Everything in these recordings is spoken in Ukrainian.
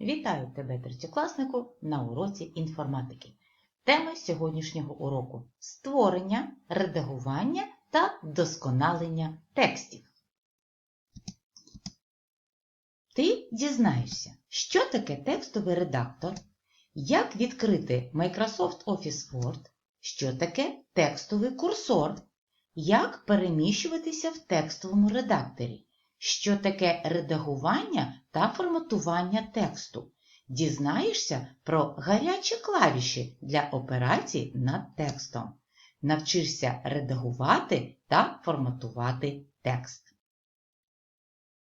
Вітаю тебе, третьокласнику, на уроці інформатики. Тема сьогоднішнього уроку створення, редагування та вдосконалення текстів. Ти дізнаєшся, що таке текстовий редактор, як відкрити Microsoft Office Word, що таке текстовий курсор, як переміщуватися в текстовому редакторі, що таке редагування та форматування тексту. Дізнаєшся про гарячі клавіші для операцій над текстом. Навчишся редагувати та форматувати текст.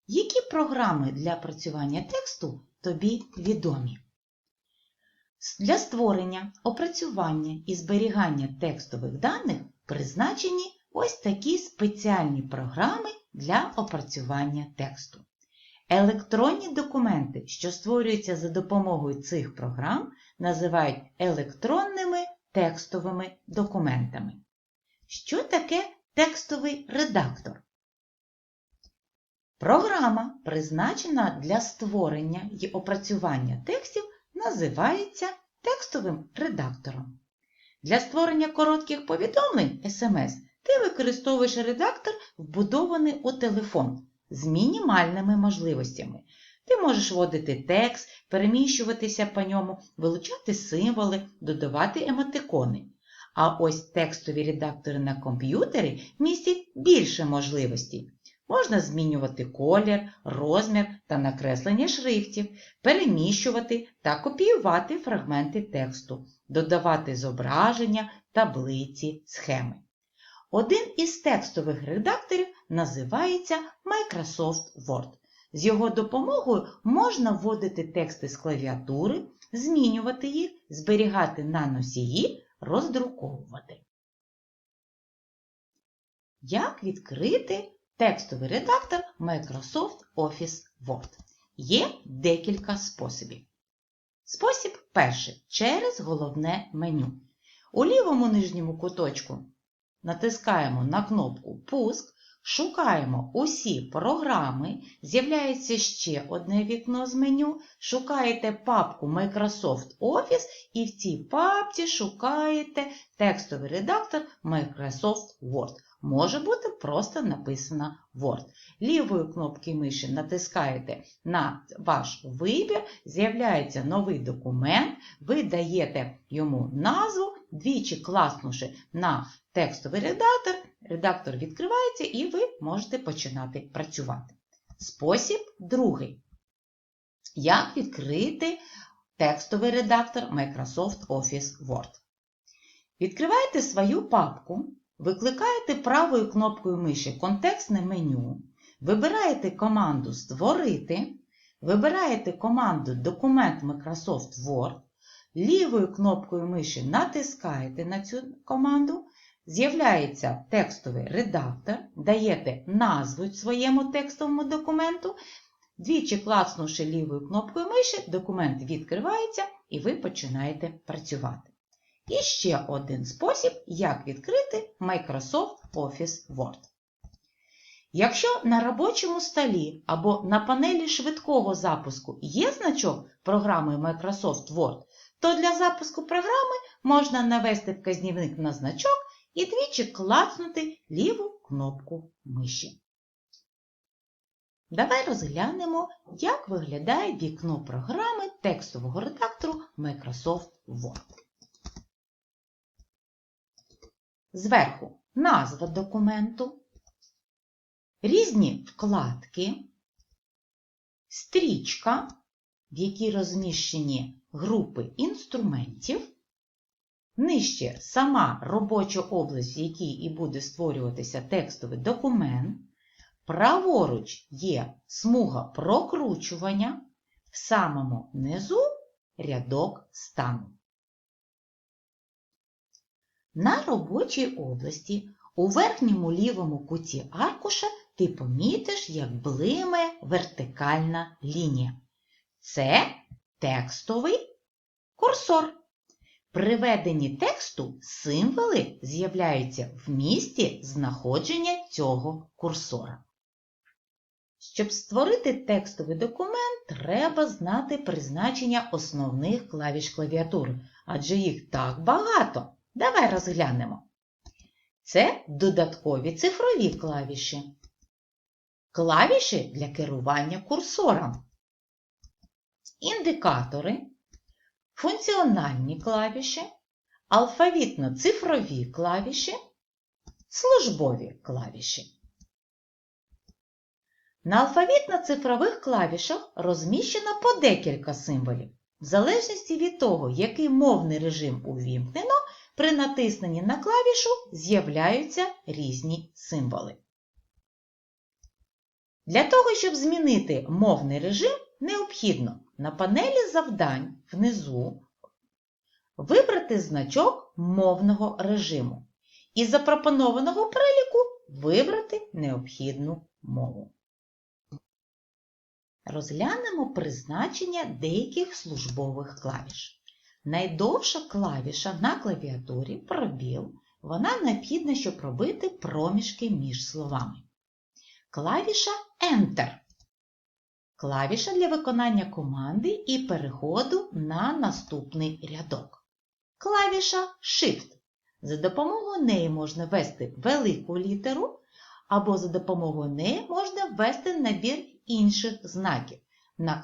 Які програми для працювання тексту тобі відомі? Для створення, опрацювання і зберігання текстових даних призначені ось такі спеціальні програми для опрацювання тексту. Електронні документи, що створюються за допомогою цих програм, називають електронними текстовими документами. Що таке текстовий редактор? Програма, призначена для створення і опрацювання текстів, називається текстовим редактором. Для створення коротких повідомлень SMS ти використовуєш редактор, вбудований у телефон з мінімальними можливостями. Ти можеш вводити текст, переміщуватися по ньому, вилучати символи, додавати емотикони. А ось текстові редактори на комп'ютері містять більше можливостей. Можна змінювати колір, розмір та накреслення шрифтів, переміщувати та копіювати фрагменти тексту, додавати зображення, таблиці, схеми. Один із текстових редакторів називається Microsoft Word. З його допомогою можна вводити тексти з клавіатури, змінювати їх, зберігати на носії, роздруковувати. Як відкрити текстовий редактор Microsoft Office Word? Є декілька способів. Спосіб перший через головне меню. У лівому нижньому куточку натискаємо на кнопку Пуск, шукаємо усі програми, з'являється ще одне вікно з меню, шукаєте папку Microsoft Office і в цій папці шукаєте текстовий редактор Microsoft Word. Може бути просто написано Word. Лівою кнопки миші натискаєте на ваш вибір, з'являється новий документ, ви даєте йому назву, двічі класнувши на текстовий редактор, редактор відкривається і ви можете починати працювати. Спосіб другий. Як відкрити текстовий редактор Microsoft Office Word? Відкриваєте свою папку, викликаєте правою кнопкою миші контекстне меню, вибираєте команду Створити, вибираєте команду Документ Microsoft Word, лівою кнопкою миші натискаєте на цю команду, з'являється текстовий редактор, даєте назву своєму текстовому документу, двічі клацнувши лівою кнопкою миші, документ відкривається і ви починаєте працювати. І ще один спосіб, як відкрити Microsoft Office Word. Якщо на робочому столі або на панелі швидкого запуску є значок програми Microsoft Word, то для запуску програми можна навести вказівник на значок і двічі клацнути ліву кнопку миші. Давай розглянемо, як виглядає вікно програми текстового редактору Microsoft Word. Зверху назва документу, різні вкладки, стрічка, в якій розміщені групи інструментів, нижче сама робоча область, в якій і буде створюватися текстовий документ, праворуч є смуга прокручування, в самому низу рядок стану. На робочій області у верхньому лівому куті аркуша ти помітиш, як блиме вертикальна лінія. Це текстовий курсор. При веденні тексту символи з'являються в місці знаходження цього курсора. Щоб створити текстовий документ, треба знати призначення основних клавіш клавіатури, адже їх так багато. Давай розглянемо. Це додаткові цифрові клавіші. Клавіші для керування курсором. Індикатори, функціональні клавіші, алфавітно-цифрові клавіші, службові клавіші. На алфавітно-цифрових клавішах розміщено по декілька символів. В залежності від того, який мовний режим увімкнено, при натисненні на клавішу з'являються різні символи. Для того, щоб змінити мовний режим, необхідно на панелі завдань внизу вибрати значок мовного режиму і запропонованого переліку вибрати необхідну мову. Розглянемо призначення деяких службових клавіш. Найдовша клавіша на клавіатурі пробіл, вона необхідна, щоб робити проміжки між словами. Клавіша Enter. Клавіша для виконання команди і переходу на наступний рядок. Клавіша Shift. За допомогою неї можна ввести велику літеру, або за допомогою неї можна ввести набір інших знаків.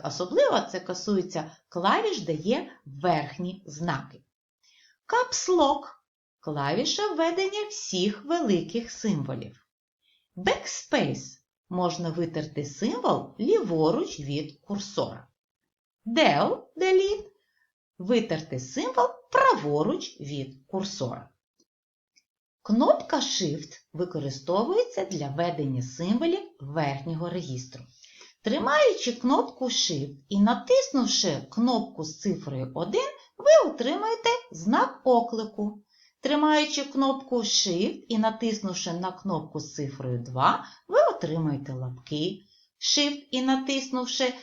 Особливо це касується клавіш, де є верхні знаки. Lock – клавіша введення всіх великих символів. Backspace – можна витерти символ ліворуч від курсора. Del – Delete – витерти символ праворуч від курсора. Кнопка Shift використовується для введення символів верхнього регістру. Тримаючи кнопку Shift і натиснувши кнопку з цифрою 1, ви отримаєте знак оклику. Тримаючи кнопку Shift і натиснувши на кнопку з цифрою 2, ви отримаєте лапки. Shift і натиснувши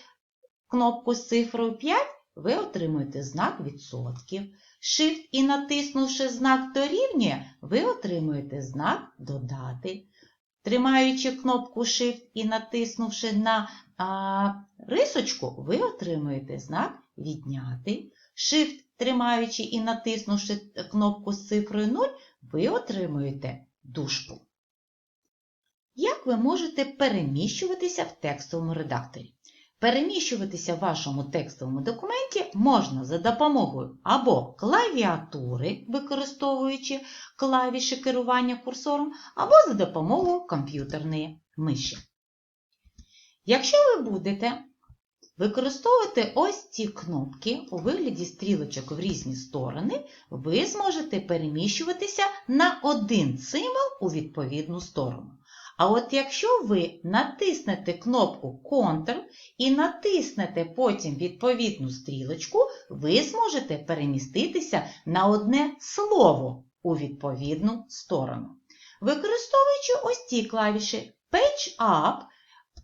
кнопку з цифрою 5, ви отримуєте знак відсотків. Shift і натиснувши знак дорівнює, ви отримуєте знак додати. Тримаючи кнопку Shift і натиснувши на а, рисочку, ви отримуєте знак відняти. Shift, тримаючи і натиснувши кнопку з цифрою 0, ви отримуєте дужку. Як ви можете переміщуватися в текстовому редакторі? Переміщуватися в вашому текстовому документі можна за допомогою або клавіатури, використовуючи клавіші керування курсором, або за допомогою комп'ютерної миші. Якщо ви будете використовувати ось ці кнопки у вигляді стрілочок в різні сторони, ви зможете переміщуватися на один символ у відповідну сторону. А от якщо ви натиснете кнопку Ctrl і натиснете потім відповідну стрілочку, ви зможете переміститися на одне слово у відповідну сторону. Використовуючи ось ці клавіші Page Up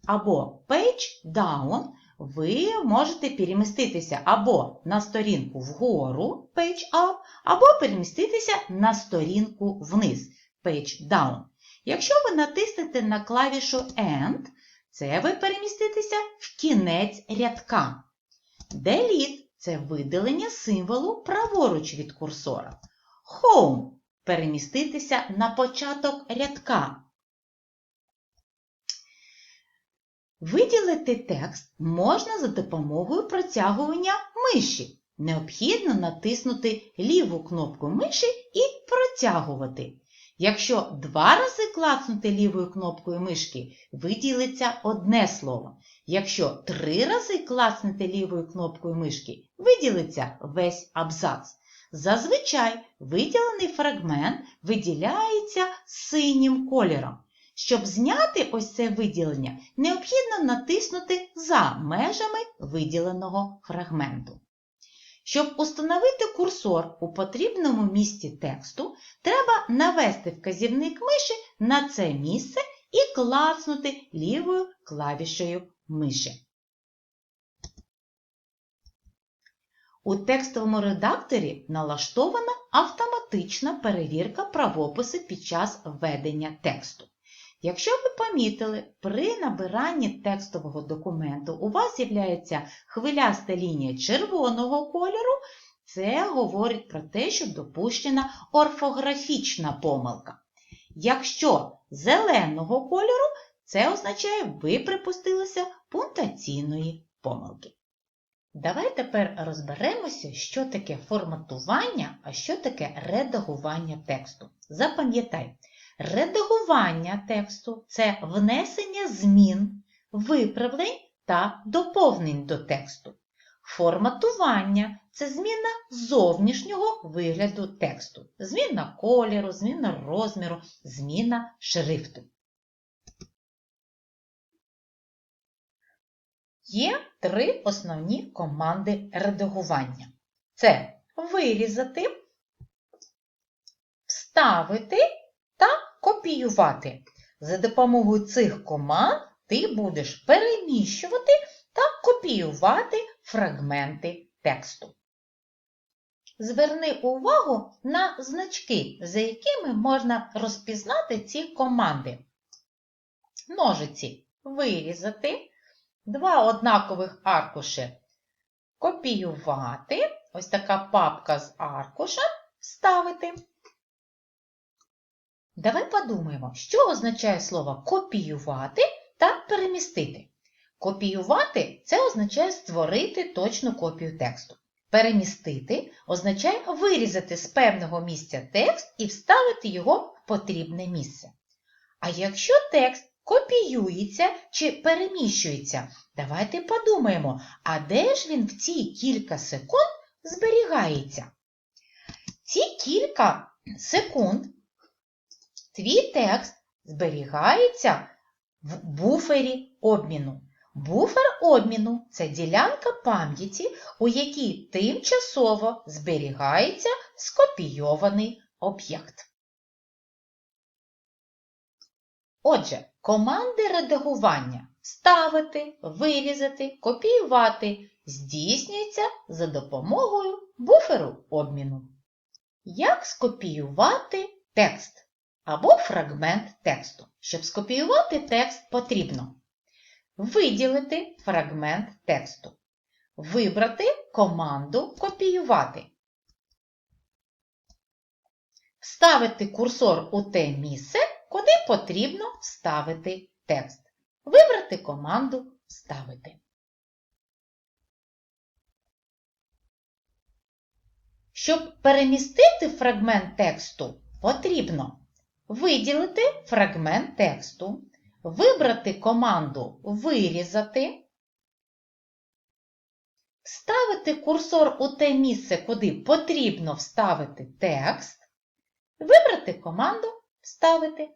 або Page Down, ви можете переміститися або на сторінку вгору Page Up, або переміститися на сторінку вниз Page Down. Якщо ви натиснете на клавішу End, це ви переміститеся в кінець рядка. Delete – це видалення символу праворуч від курсора. Home – переміститися на початок рядка. Виділити текст можна за допомогою протягування миші. Необхідно натиснути ліву кнопку миші і протягувати. Якщо два рази клацнути лівою кнопкою мишки, виділиться одне слово. Якщо три рази клацнути лівою кнопкою мишки, виділиться весь абзац. Зазвичай виділений фрагмент виділяється синім кольором. Щоб зняти ось це виділення, необхідно натиснути за межами виділеного фрагменту. Щоб установити курсор у потрібному місці тексту, треба навести вказівник миші на це місце і клацнути лівою клавішею миші. У текстовому редакторі налаштована автоматична перевірка правопису під час введення тексту. Якщо ви помітили, при набиранні текстового документу у вас з'являється хвиляста лінія червоного кольору, це говорить про те, що допущена орфографічна помилка. Якщо зеленого кольору, це означає, ви припустилися пунктаційної помилки. Давай тепер розберемося, що таке форматування, а що таке редагування тексту. Запам'ятай, редагування тексту це внесення змін, виправлень та доповнень до тексту. Форматування це зміна зовнішнього вигляду тексту, зміна кольору, зміна розміру, зміна шрифту. Є три основні команди редагування. Це вирізати, вставити та копіювати. За допомогою цих команд ти будеш переміщувати та копіювати фрагменти тексту. Зверни увагу на значки, за якими можна розпізнати ці команди. Ножиці вирізати, два однакових аркуші копіювати, ось така папка з аркуша вставити. Давай подумаємо, що означає слово копіювати та перемістити. Копіювати це означає створити точну копію тексту. Перемістити означає вирізати з певного місця текст і вставити його в потрібне місце. А якщо текст копіюється чи переміщується, давайте подумаємо, а де ж він в ці кілька секунд зберігається? Ці кілька секунд твій текст зберігається в буфері обміну. Буфер обміну це ділянка пам'яті, у якій тимчасово зберігається скопійований об'єкт. Отже, команди редагування ставити, вирізати, копіювати здійснюються за допомогою буферу обміну. Як скопіювати текст або фрагмент тексту? Щоб скопіювати текст потрібно виділити фрагмент тексту, вибрати команду Копіювати, вставити курсор у те місце, куди потрібно вставити текст. Вибрати команду Вставити. Щоб перемістити фрагмент тексту, потрібно виділити фрагмент тексту, вибрати команду Вирізати, вставити курсор у те місце, куди потрібно вставити текст, вибрати команду Вставити.